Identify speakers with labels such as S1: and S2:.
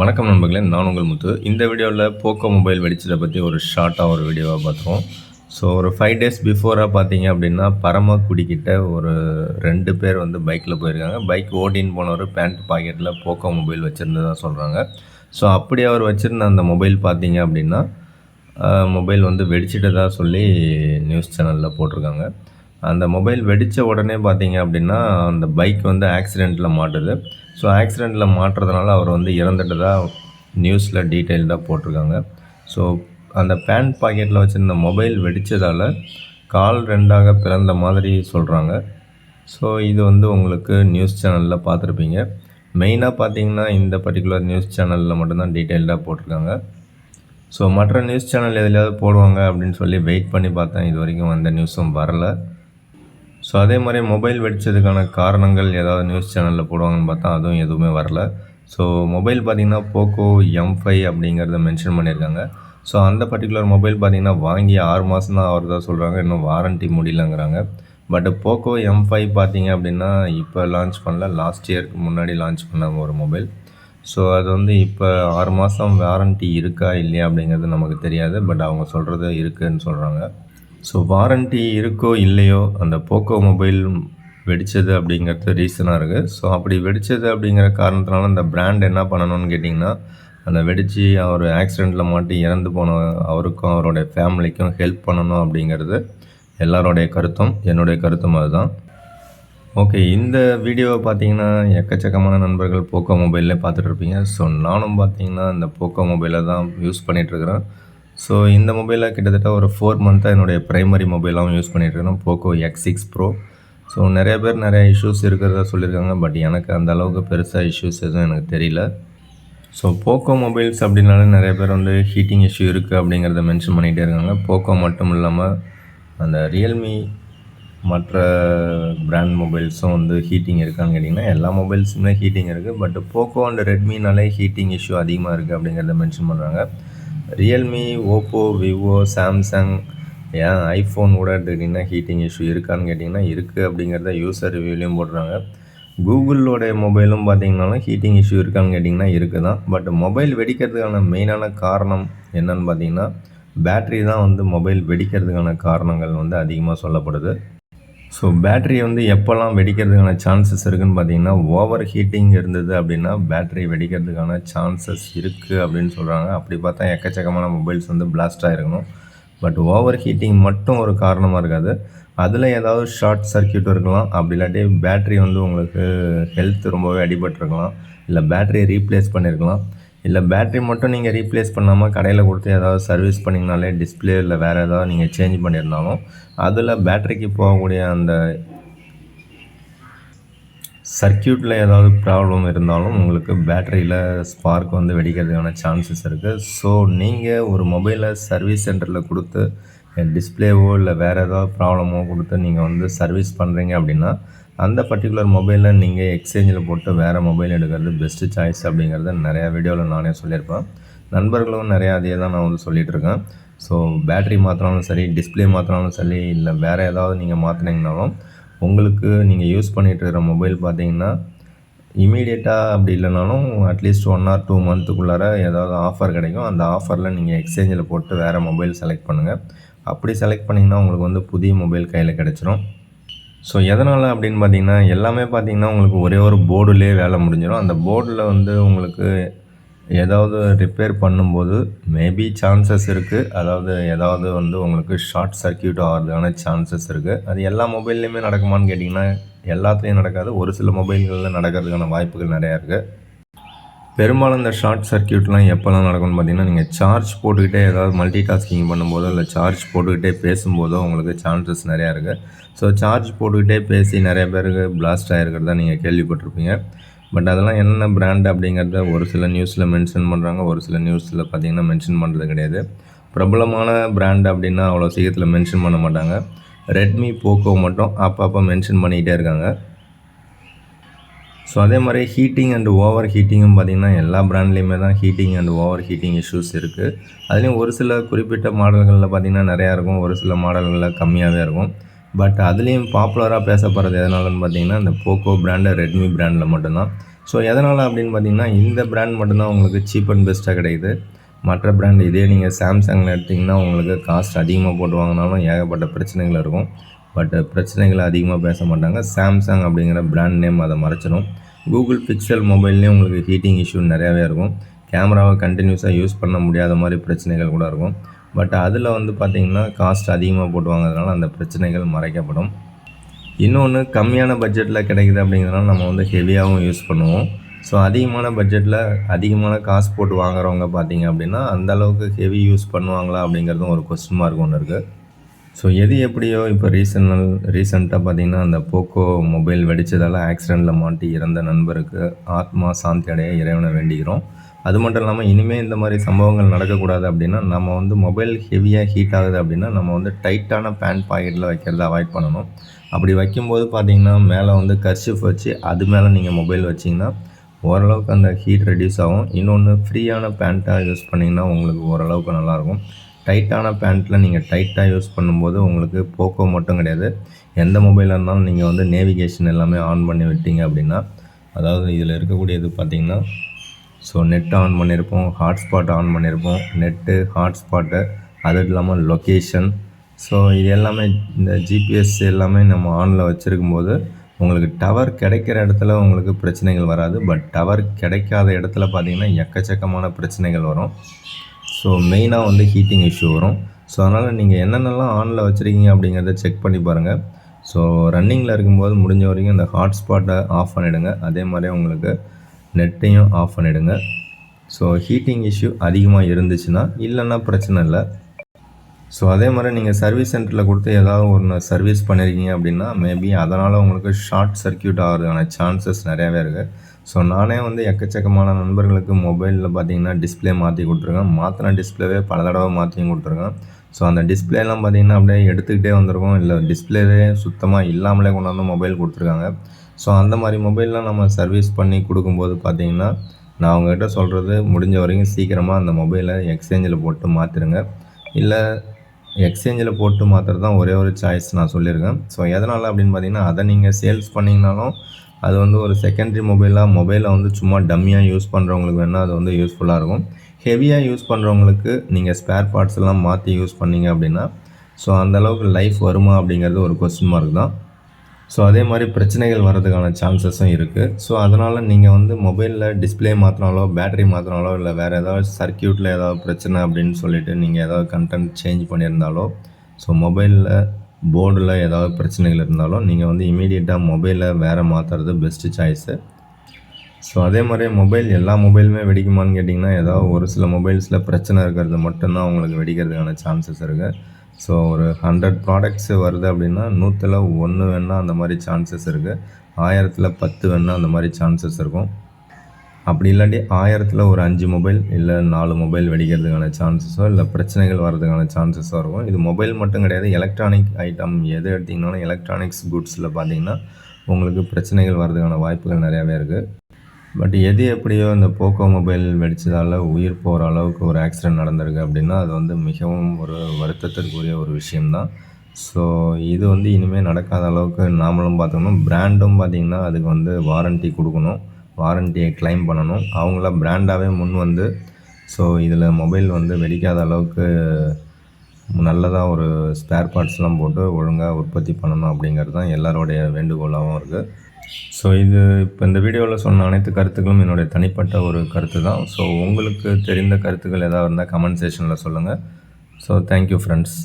S1: வணக்கம் நண்பர்களே நான் உங்கள் முத்து. இந்த வீடியோவில் போக்கோ மொபைல் வெடிச்சதை பற்றி ஒரு ஷார்ட்டாக ஒரு வீடியோவாக பார்த்துருவோம். ஸோ ஒரு ஃபைவ் டேஸ் பிஃபோராக பார்த்தீங்க அப்படின்னா பரமக்குடிக்கிட்ட ஒரு ரெண்டு பேர் வந்து பைக்கில் போயிருக்காங்க. பைக் ஓட்டின்னு போனவர் பேண்ட் பாக்கெட்டில் போக்கோ மொபைல் வச்சுருந்ததாக சொல்கிறாங்க ஸோ அப்படி அவர் வச்சுருந்த அந்த மொபைல் பார்த்தீங்க அப்படின்னா மொபைல் வந்து வெடிச்சிட்டதாக சொல்லி நியூஸ் சேனலில் போட்டிருக்காங்க. அந்த மொபைல் வெடித்த உடனே பார்த்தீங்க அப்படின்னா அந்த பைக் வந்து ஆக்சிடெண்ட்டில் மாட்டுது. ஸோ ஆக்சிடெண்ட்டில் மாட்டுறதுனால அவர் வந்து இறந்துட்டதா நியூஸில் டீட்டெயில்டாக போட்டிருக்காங்க. ஸோ அந்த பேண்ட் பாக்கெட்டில் வச்சுருந்த மொபைல் வெடித்ததால் கால் ரெண்டாக பிறந்த மாதிரி சொல்கிறாங்க ஸோ இது வந்து உங்களுக்கு நியூஸ் சேனலில் பார்த்துருப்பீங்க. மெயினாக பார்த்தீங்கன்னா இந்த பர்டிகுலர் நியூஸ் சேனலில் மட்டும்தான் டீட்டெயில்டாக போட்டிருக்காங்க. ஸோ மற்ற நியூஸ் சேனல் எதுலையாவது போடுவாங்க அப்படின்னு சொல்லி வெயிட் பண்ணி பார்த்தேன். இது வரைக்கும் அந்த நியூஸும் வரல. ஸோ அதே மாதிரி மொபைல் வெடிச்சதுக்கான காரணங்கள் ஏதாவது நியூஸ் சேனலில் போடுவாங்கன்னு பார்த்தா அதுவும் எதுவுமே வரல. ஸோ மொபைல் பார்த்திங்கன்னா போக்கோ எம் ஃபைவ் அப்படிங்கிறத மென்ஷன் பண்ணியிருக்காங்க. ஸோ அந்த பர்டிகுலர் மொபைல் பார்த்திங்கன்னா வாங்கி ஆறு மாதம் தான் ஆகிறதா சொல்கிறாங்க இன்னும் வாரண்ட்டி முடியலங்கிறாங்க. பட் போக்கோ எம் ஃபைவ் பார்த்தீங்க அப்படின்னா இப்போ லான்ச் பண்ணல. லாஸ்ட் இயருக்கு முன்னாடி லான்ச் பண்ண ஒரு மொபைல் ஸோ அது வந்து இப்போ ஆறு மாதம் வாரண்ட்டி இருக்கா இல்லையா அப்படிங்கிறது நமக்கு தெரியாது. பட் அவங்க சொல்கிறது இருக்குதுன்னு சொல்கிறாங்க ஸோ வாரண்ட்டி இருக்கோ இல்லையோ அந்த போக்கோ மொபைல் வெடித்தது அப்படிங்கிறது ரீசனாக இருக்குது ஸோ அப்படி வெடித்தது அப்படிங்கிற காரணத்தினால அந்த பிராண்ட் என்ன பண்ணணும்னு கேட்டிங்கன்னா அந்த வெடித்து அவர் ஆக்சிடெண்ட்டில் மாட்டி இறந்து போன அவருக்கும் அவருடைய ஃபேமிலிக்கும் ஹெல்ப் பண்ணணும் அப்படிங்கிறது எல்லாரோடைய கருத்தும் என்னுடைய கருத்தும் அதுதான். ஓகே இந்த வீடியோவை பார்த்தீங்கன்னா எக்கச்சக்கமான நண்பர்கள் போக்கோ மொபைல்லே பார்த்துட்ருப்பீங்க ஸோ நானும் பார்த்தீங்கன்னா இந்த போக்கோ மொபைலை தான் யூஸ் பண்ணிகிட்ருக்கிறேன் ஸோ இந்த மொபைலில் கிட்டத்தட்ட ஒரு ஃபோர் மந்த்தாக என்னுடைய ப்ரைமரி மொபைலாகவும் யூஸ் பண்ணிகிட்ருக்கேன் Poco X six pro so நிறைய பேர் நிறைய இஷ்யூஸ் இருக்கிறதா சொல்லியிருக்காங்க. பட் எனக்கு அந்த அளவுக்கு பெருசாக இஷ்யூஸ் எதுவும் எனக்கு தெரியல. ஸோ போக்கோ மொபைல்ஸ் அப்படின்னாலே நிறைய பேர் வந்து ஹீட்டிங் இஷ்யூ இருக்குது அப்படிங்கிறத மென்ஷன் பண்ணிகிட்டே இருக்காங்க. போக்கோ மட்டும் இல்லாமல் அந்த ரியல்மி மற்ற பிராண்ட் மொபைல்ஸும் வந்து ஹீட்டிங் இருக்கான்னு கேட்டிங்கன்னா எல்லா மொபைல்ஸுமே ஹீட்டிங் இருக்குது பட் போக்கோ அண்ட் ரெட்மினாலே ஹீட்டிங் இஷ்யூ அதிகமாக இருக்குது அப்படிங்கிறத மென்ஷன் பண்ணுறாங்க ரியல்மி ஓப்போ விவோ சாம்சங் ஏன் ஐஃபோன் கூட எடுத்துக்கிட்டிங்கன்னா ஹீட்டிங் இஷ்யூ இருக்கான்னு கேட்டிங்கன்னா இருக்குது அப்படிங்கிறத யூசர் ரிவ்யூலையும் போடுறாங்க. கூகுளோடைய மொபைலும் பார்த்திங்கனாலும் ஹீட்டிங் இஷ்யூ இருக்கான்னு கேட்டிங்கன்னா இருக்குது தான் பட் மொபைல் வெடிக்கிறதுக்கான மெயினான காரணம் என்னன்னு பார்த்தீங்கன்னா பேட்ரி தான் வந்து மொபைல் வெடிக்கிறதுக்கான காரணங்கள் வந்து அதிகமாக சொல்லப்படுது. ஸோ பேட்ரி வந்து எப்போல்லாம் வெடிக்கிறதுக்கான சான்சஸ் இருக்குதுன்னு பார்த்தீங்கன்னா ஓவர் ஹீட்டிங் இருந்தது அப்படின்னா பேட்ரி வெடிக்கிறதுக்கான சான்சஸ் இருக்குது அப்படின்னு சொல்கிறாங்க அப்படி பார்த்தா எக்கச்சக்கமான மொபைல்ஸ் வந்து பிளாஸ்ட் ஆகிருக்கணும் பட் ஓவர் ஹீட்டிங் மட்டும் ஒரு காரணமாக இருக்காது. அதில் ஏதாவது ஷார்ட் சர்க்கியூட் இருக்கலாம். அப்படி இல்லாட்டி பேட்ரி வந்து உங்களுக்கு ஹெல்த் ரொம்பவே அடிபட்டிருக்கலாம். இல்லை பேட்ரியை ரீப்ளேஸ் பண்ணியிருக்கலாம் இல்லை பேட்ரி மட்டும் நீங்கள் ரீப்ளேஸ் பண்ணாமல் கடையில் கொடுத்து ஏதாவது சர்வீஸ் பண்ணிங்கனாலே டிஸ்பிளே இல்லை வேறு ஏதாவது நீங்கள் சேஞ்ச் பண்ணியிருந்தாலும் அதில் பேட்ரிக்கு போகக்கூடிய அந்த சர்க்கியூட்டில் ஏதாவது ப்ராப்ளம் இருந்தாலும் உங்களுக்கு பேட்டரியில் ஸ்பார்க் வந்து வெடிக்கிறதுக்கான சான்சஸ் இருக்குது ஸோ நீங்கள் ஒரு மொபைலை சர்வீஸ் சென்டரில் கொடுத்து டிஸ்பிளேவோ இல்லை வேறு ஏதாவது ப்ராப்ளமோ கொடுத்து நீங்கள் வந்து சர்வீஸ் பண்ணுறீங்க அப்படின்னா அந்த பர்டிகுலர் மொபைலில் நீங்கள் எக்ஸ்சேஞ்சில் போட்டு வேறு மொபைல் எடுக்கிறது பெஸ்ட்டு சாய்ஸ் அப்படிங்கிறத நிறையா வீடியோவில் நானே சொல்லியிருப்பேன். நண்பர்களும் நிறையா அதே தான் நான் வந்து சொல்லிகிட்ருக்கேன் ஸோ பேட்ரி மாற்றினாலும் சரி டிஸ்பிளே மாற்றினாலும் சரி இல்லை வேறு ஏதாவது நீங்கள் மாற்றினீங்கனாலும் உங்களுக்கு நீங்கள் யூஸ் பண்ணிகிட்டு இருக்கிற மொபைல் பார்த்தீங்கன்னா இமீடியட்டாக அப்படி இல்லைனாலும் at least one or two மந்த்துக்குள்ளார ஏதாவது ஆஃபர் கிடைக்கும். அந்த ஆஃபரில் நீங்கள் எக்ஸ்சேஞ்சில் போட்டு வேறு மொபைல் செலக்ட் பண்ணுங்கள் அப்படி செலக்ட் பண்ணிங்கன்னா உங்களுக்கு வந்து புதிய மொபைல் கையில் கிடச்சிரும். ஸோ எதனால் அப்படின்னு பார்த்தீங்கன்னா எல்லாமே பார்த்தீங்கன்னா உங்களுக்கு ஒரே ஒரு போர்டுலேயே வேலை முடிஞ்சிடும் அந்த போர்டில் வந்து உங்களுக்கு ஏதாவது ரிப்பேர் பண்ணும்போது மேபி சான்சஸ் இருக்குது அதாவது ஏதாவது வந்து உங்களுக்கு ஷார்ட் சர்க்கியூட் ஆகிறதுக்கான சான்சஸ் இருக்குது அது எல்லா மொபைல்லையுமே நடக்குமான்னு கேட்டிங்கன்னா எல்லாத்துலேயும் நடக்காது. ஒரு சில மொபைல்களில் நடக்கிறதுக்கான வாய்ப்புகள் நிறையா இருக்குது பெரும்பாலும் இந்த ஷார்ட் சர்க்கியூட்லாம் எப்போல்லாம் நடக்கும்னு பார்த்தீங்கன்னா நீங்கள் சார்ஜ் போட்டுக்கிட்டே ஏதாவது மல்டி டாஸ்கிங் பண்ணும்போதோ இல்லை சார்ஜ் போட்டுக்கிட்டே பேசும்போதோ உங்களுக்கு சான்சஸ் நிறையா இருக்குது ஸோ சார்ஜ் போட்டுக்கிட்டே பேசி நிறைய பேருக்கு பிளாஸ்ட் ஆகிருக்கிறதா நீங்கள் கேள்விப்பட்டிருப்பீங்க. பட் அதெல்லாம் என்னென்ன பிராண்ட் அப்படிங்கிறத ஒரு சில நியூஸில் மென்ஷன் பண்ணுறாங்க ஒரு சில நியூஸில் பார்த்தீங்கன்னா மென்ஷன் பண்ணுறது கிடையாது. பிரபலமான பிராண்ட் அப்படின்னா அவ்வளோ சீக்கிரத்தில் மென்ஷன் பண்ண மாட்டாங்க. ரெட்மி போக்கோ மட்டும் அப்பப்போ மென்ஷன் பண்ணிக்கிட்டே இருக்காங்க. ஸோ அதே மாதிரி ஹீட்டிங் அண்ட் ஓவர் ஹீட்டிங்கும் பார்த்திங்கன்னா எல்லா ப்ராண்ட்லேயுமே தான் heating and over heating issues இருக்குது அதுலேயும் ஒரு சில குறிப்பிட்ட மாடல்களில் பார்த்திங்கன்னா நிறையா இருக்கும் ஒரு சில மாடல்களில் கம்மியாகவே இருக்கும். பட் அதுலேயும் பாப்புலராக பேசப்படுறது எதனாலன்னு பார்த்தீங்கன்னா இந்த போக்கோ பிராண்டு ரெட்மி பிராண்டில் மட்டும்தான். ஸோ எதனால் அப்படின்னு பார்த்தீங்கன்னா இந்த பிராண்ட் மட்டும்தான் உங்களுக்கு சீப் அண்ட் பெஸ்ட்டாக கிடைக்குது. மற்ற பிராண்ட் இதே நீங்கள் சாம்சங்கில் எடுத்திங்கன்னா உங்களுக்கு காஸ்ட் அதிகமாக போட்டு வாங்கினாலும் ஏகப்பட்ட பிரச்சனைகள் இருக்கும். பட் பிரச்சனைகளை அதிகமாக பேச மாட்டாங்க. சாம்சங் அப்படிங்கிற பிராண்ட் நேம் அதை மறைச்சிடும் கூகுள் பிக்சல் மொபைல்லேயும் உங்களுக்கு ஹீட்டிங் இஷ்யூ நிறையாவே இருக்கும். கேமராவை கண்டினியூஸாக யூஸ் பண்ண முடியாத மாதிரி பிரச்சனைகள் கூட இருக்கும். பட் அதில் வந்து பார்த்திங்கன்னா காஸ்ட் அதிகமாக போட்டு வாங்குறதுனால அந்த பிரச்சனைகள் மறைக்கப்படும். இன்னொன்று கம்மியான பட்ஜெட்டில் கிடைக்குது அப்படிங்கிறனால நம்ம வந்து ஹெவியாகவும் யூஸ் பண்ணுவோம். ஸோ அதிகமான பட்ஜெட்டில் அதிகமான காசு போட்டு வாங்குறவங்க பார்த்தீங்க அப்படின்னா அந்த அளவுக்கு ஹெவி யூஸ் பண்ணுவாங்களா அப்படிங்கிறதும் ஒரு கொஸ்டின் மார்க் ஒன்று இருக்குது ஸோ எது எப்படியோ இப்போ ரீசனல் ரீசெண்டாக பார்த்தீங்கன்னா அந்த போக்கோ மொபைல் வெடித்ததால் ஆக்சிடெண்ட்டில் மாட்டி இறந்த நண்பருக்கு ஆத்மா சாந்தி அடைய இறைவனை வேண்டிக்கிறோம் அது மட்டும் இல்லாமல் இனிமேல் இந்த மாதிரி சம்பவங்கள் நடக்கக்கூடாது அப்படின்னா நம்ம வந்து மொபைல் ஹெவியாக ஹீட் ஆகுது அப்படின்னா நம்ம வந்து டைட்டான பேண்ட் பாக்கெட்டில் வைக்கிறத அவாய்ட் பண்ணணும். அப்படி வைக்கும்போது பார்த்தீங்கன்னா மேலே வந்து கர்ஷிஃப் வச்சு அது மேலே நீங்கள் மொபைல் வச்சிங்கன்னா ஓரளவுக்கு அந்த ஹீட் ரெடியூஸ் ஆகும். இன்னொன்று ஃப்ரீயான பேண்ட்டாக யூஸ் பண்ணிங்கன்னா உங்களுக்கு ஓரளவுக்கு நல்லாயிருக்கும். டைட்டான பேண்ட்டில் நீங்கள் டைட்டாக யூஸ் பண்ணும்போது உங்களுக்கு போக்கோ மட்டும் கிடையாது. எந்த மொபைலாக இருந்தாலும் நீங்கள் வந்து நேவிகேஷன் எல்லாமே ஆன் பண்ணி விட்டீங்க அப்படின்னா அதாவது இதில் இருக்கக்கூடியது பார்த்திங்கன்னா ஸோ நெட் ஆன் பண்ணியிருப்போம் ஹாட்ஸ்பாட் ஆன் பண்ணியிருப்போம். நெட்டு ஹாட்ஸ்பாட்டு அது இல்லாமல் லொக்கேஷன் ஸோ இது எல்லாமே இந்த ஜிபிஎஸ் எல்லாமே நம்ம ஆனில் வச்சுருக்கும் போது உங்களுக்கு டவர் கிடைக்கிற இடத்துல உங்களுக்கு பிரச்சனைகள் வராது. பட் டவர் கிடைக்காத இடத்துல பார்த்தீங்கன்னா எக்கச்சக்கமான பிரச்சனைகள் வரும். ஸோ மெயினாக வந்து ஹீட்டிங் இஷ்யூ வரும். ஸோ அதனால் நீங்கள் என்னென்னலாம் ஆனில் வச்சுருக்கீங்க அப்படிங்கிறத செக் பண்ணி பாருங்கள் ஸோ ரன்னிங்கில் இருக்கும்போது முடிஞ்ச வரைக்கும் இந்த ஹாட்ஸ்பாட்டை ஆஃப் பண்ணிவிடுங்க அதே மாதிரி உங்களுக்கு நெட்டையும் ஆஃப் பண்ணிவிடுங்க ஸோ ஹீட்டிங் இஷ்யூ அதிகமாக இருந்துச்சுன்னா இல்லைன்னா பிரச்சனை இல்லை. ஸோ அதே மாதிரி நீங்கள் சர்வீஸ் சென்டரில் கொடுத்து ஏதாவது ஒன்று சர்வீஸ் பண்ணியிருக்கீங்க அப்படின்னா மேபி அதனால் உங்களுக்கு ஷார்ட் சர்க்கியூட் ஆகிறதுக்கான சான்சஸ் நிறையாவே இருக்குது ஸோ நானே வந்து எக்கச்சக்கமான நண்பர்களுக்கு மொபைலில் பார்த்தீங்கன்னா டிஸ்பிளே மாற்றி கொடுத்துருக்கேன். மாற்றின டிஸ்பிளேவே பல தடவை மாற்றியும் கொடுத்துருக்கேன். ஸோ அந்த டிஸ்பிளேலாம் பார்த்தீங்கன்னா அப்படியே எடுத்துக்கிட்டே வந்திருக்கோம். இல்லை டிஸ்பிளேவே சுத்தமாக இல்லாமலே கொண்டாந்து மொபைல் கொடுத்துருக்காங்க. ஸோ அந்த மாதிரி மொபைல்லாம் நம்ம சர்வீஸ் பண்ணி கொடுக்கும்போது பார்த்தீங்கன்னா நான் அவங்ககிட்ட சொல்கிறது முடிஞ்ச வரைக்கும் சீக்கிரமாக அந்த மொபைலை எக்ஸ்சேஞ்சில் போட்டு மாற்றிடுங்க இல்லை எக்ஸ்சேஞ்சில் போட்டு மாத்திரம் தான் ஒரே ஒரு சாய்ஸ் நான் சொல்லியிருக்கேன். ஸோ எதனால் அப்படின்னு பார்த்தீங்கன்னா அதை நீங்கள் சேல்ஸ் பண்ணிங்கனாலும் அது வந்து ஒரு செகண்டரி மொபைலாக மொபைலை வந்து சும்மா டம்மியாக யூஸ் பண்ணுறவங்களுக்கு வேணால் அது வந்து யூஸ்ஃபுல்லாக இருக்கும். ஹெவியாக யூஸ் பண்ணுறவங்களுக்கு நீங்கள் ஸ்பேர் பார்ட்ஸ் எல்லாம் மாற்றி யூஸ் பண்ணிங்க அப்படின்னா ஸோ அந்தளவுக்கு லைஃப் வருமா அப்படிங்கிறது ஒரு கொஸ்டின் மார்க் தான். ஸோ அதே மாதிரி பிரச்சனைகள் வர்றதுக்கான சான்சஸும் இருக்குது ஸோ அதனால் நீங்கள் வந்து மொபைலில் டிஸ்பிளே மாற்றினாலோ பேட்டரி மாற்றினாலோ இல்லை வேறு ஏதாவது சர்க்கியூட்டில் ஏதாவது பிரச்சனை அப்படின்னு சொல்லிவிட்டு நீங்கள் ஏதாவது கண்டென்ட் சேஞ்ச் பண்ணியிருந்தாலோ ஸோ மொபைலில் போர்டில் ஏதாவது பிரச்சனைகள் இருந்தாலும் நீங்கள் வந்து இமீடியட்டாக மொபைலில் வேறு மாற்றுறது பெஸ்ட்டு சாய்ஸு ஸோ அதே மாதிரி மொபைல் எல்லா மொபைலுமே வெடிக்குமான்னு கேட்டிங்கன்னா ஏதாவது ஒரு சில மொபைல்ஸில் பிரச்சனை இருக்கிறது மட்டும்தான் உங்களுக்கு வெடிக்கிறதுக்கான சான்சஸ் இருக்குது ஸோ ஒரு ஹண்ட்ரட் ப்ராடக்ட்ஸு வருது அப்படின்னா நூற்றில் ஒன்று வேணால் அந்த மாதிரி சான்சஸ் இருக்குது ஆயிரத்தில் பத்து வேணால் அந்த மாதிரி சான்சஸ் இருக்கும். அப்படி இல்லாட்டி ஆயிரத்தில் ஒரு அஞ்சு மொபைல் இல்லை நாலு மொபைல் வெடிக்கிறதுக்கான சான்சஸோ இல்லை பிரச்சனைகள் வர்றதுக்கான சான்சஸோ இருக்கும். இது மொபைல் மட்டும் கிடையாது எலக்ட்ரானிக் ஐட்டம் எது எடுத்திங்கனாலும் எலக்ட்ரானிக்ஸ் குட்ஸில் பார்த்தீங்கன்னா உங்களுக்கு பிரச்சனைகள் வர்றதுக்கான வாய்ப்புகள் நிறையாவே இருக்குது பட் எது எப்படியோ இந்த போக்கோ மொபைல் வெடித்ததால் உயிர் போகிற அளவுக்கு ஒரு ஆக்சிடெண்ட் நடந்திருக்கு அப்படின்னா அது வந்து மிகவும் ஒரு வருத்தத்திற்குரிய ஒரு விஷயம்தான். ஸோ இது வந்து இனிமேல் நடக்காத அளவுக்கு நாமளும் பார்த்துக்கணும். பிராண்டும் பார்த்திங்கன்னா அதுக்கு வந்து வாரண்ட்டி கொடுக்கணும். வாரண்ட்டியை கிளைம் பண்ணணும். அவங்கள பிராண்டாகவே முன் வந்து ஸோ இதில் மொபைல் வந்து வெடிக்காத அளவுக்கு நல்லதாக ஒரு ஸ்பேர் பார்ட்ஸ்லாம் போட்டு ஒழுங்காக உற்பத்தி பண்ணணும் அப்படிங்கிறது தான் எல்லாரோடைய வேண்டுகோளாகவும் இருக்குது ஸோ இது இப்போ இந்த வீடியோவில் சொன்ன அனைத்து கருத்துக்களும் என்னுடைய தனிப்பட்ட ஒரு கருத்து தான். ஸோ உங்களுக்கு தெரிந்த கருத்துக்கள் ஏதாவது இருந்தால் கமெண்ட் செஷனில் சொல்லுங்கள் ஸோ தேங்க்யூ ஃப்ரெண்ட்ஸ்